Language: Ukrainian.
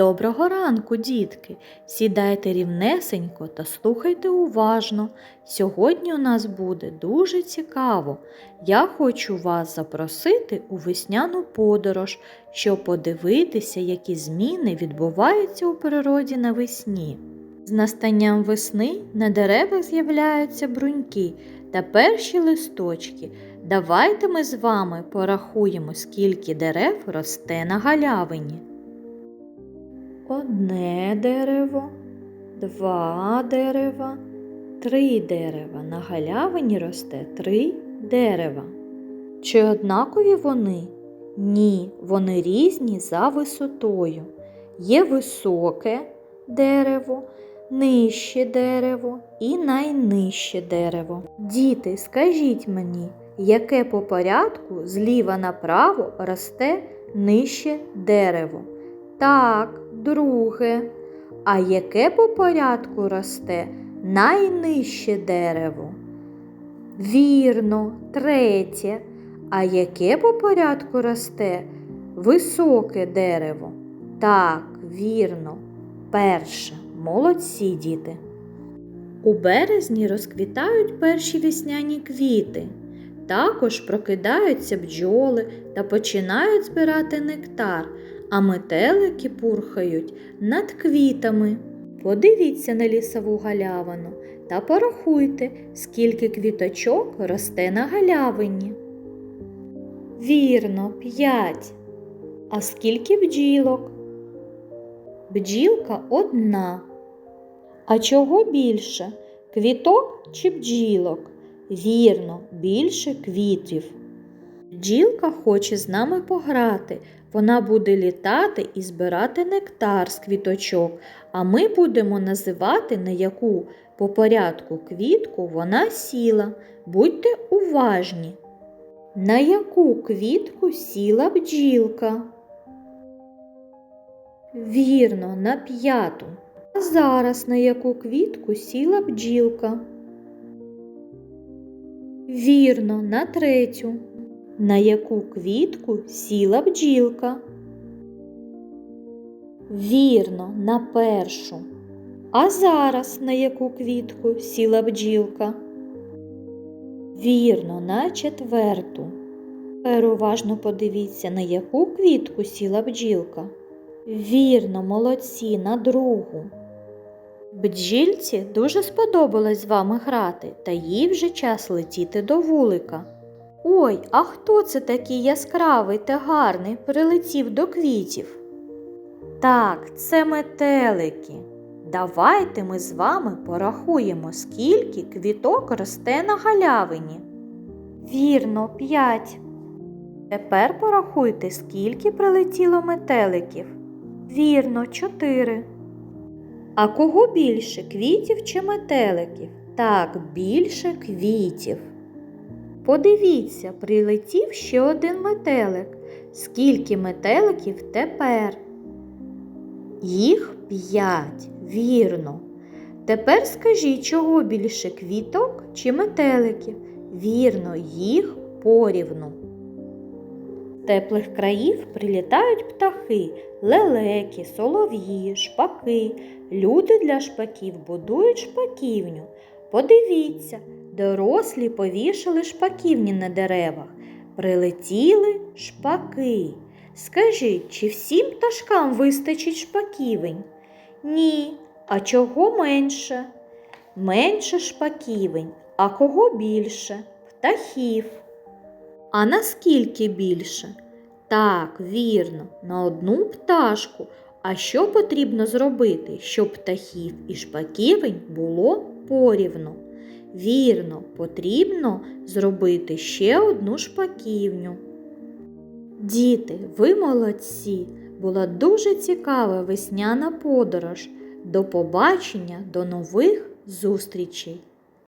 Доброго ранку, дітки! Сідайте рівнесенько та слухайте уважно. Сьогодні у нас буде дуже цікаво. Я хочу вас запросити у весняну подорож, щоб подивитися, які зміни відбуваються у природі навесні. З настанням весни на деревах з'являються бруньки та перші листочки. Давайте ми з вами порахуємо, скільки дерев росте на галявині. Одне дерево, два дерева, три дерева. На галявині росте три дерева. Чи однакові вони? Ні, вони різні за висотою. Є високе дерево, нижче дерево і найнижче дерево. Діти, скажіть мені, яке по порядку зліва направо росте нижче дерево? Так, друге. А яке по порядку росте найнижче дерево? Вірно, третє. А яке по порядку росте високе дерево? Так, вірно, перше. Молодці діти. У березні розквітають перші весняні квіти. Також прокидаються бджоли та починають збирати нектар, а метелики пурхають над квітами. Подивіться на лісову галявину та порахуйте, скільки квіточок росте на галявині. Вірно, п'ять. А скільки бджілок? Бджілка одна. А чого більше? Квіток чи бджілок? Вірно, більше квітів. Бджілка хоче з нами пограти. Вона буде літати і збирати нектар з квіточок, а ми будемо називати, на яку по порядку квітку вона сіла. Будьте уважні. На яку квітку сіла бджілка? Вірно, на п'яту. А зараз на яку квітку сіла бджілка? Вірно, на третю. На яку квітку сіла бджілка? Вірно, на першу. А зараз на яку квітку сіла бджілка? Вірно, на четверту. Тепер подивіться, на яку квітку сіла бджілка. Вірно, молодці, на другу. Бджільці дуже сподобалось з вами грати, та їй вже час летіти до вулика. Ой, а хто це такий яскравий та гарний прилетів до квітів? Так, це метелики. Давайте ми з вами порахуємо, скільки квіток росте на галявині. Вірно, п'ять. Тепер порахуйте, скільки прилетіло метеликів. Вірно, чотири. А кого більше квітів чи метеликів? Так, більше квітів. Подивіться, прилетів ще один метелик. Скільки метеликів тепер? Їх п'ять, вірно. Тепер скажіть, чого більше квіток чи метеликів? Вірно, їх порівну. Теплих країв прилітають птахи, лелеки, солов'ї, шпаки. Люди для шпаків будують шпаківню. Подивіться, дорослі повішали шпаківні на деревах. Прилетіли шпаки. Скажіть, чи всім пташкам вистачить шпаківень? Ні. А чого менше? Менше шпаківень. А кого більше? Птахів. А наскільки більше? Так, вірно, на одну пташку. А що потрібно зробити, щоб птахів і шпаківень було порівну? Вірно, потрібно зробити ще одну шпаківню. Діти, ви молодці! Була дуже цікава весняна подорож. До побачення, до нових зустрічей!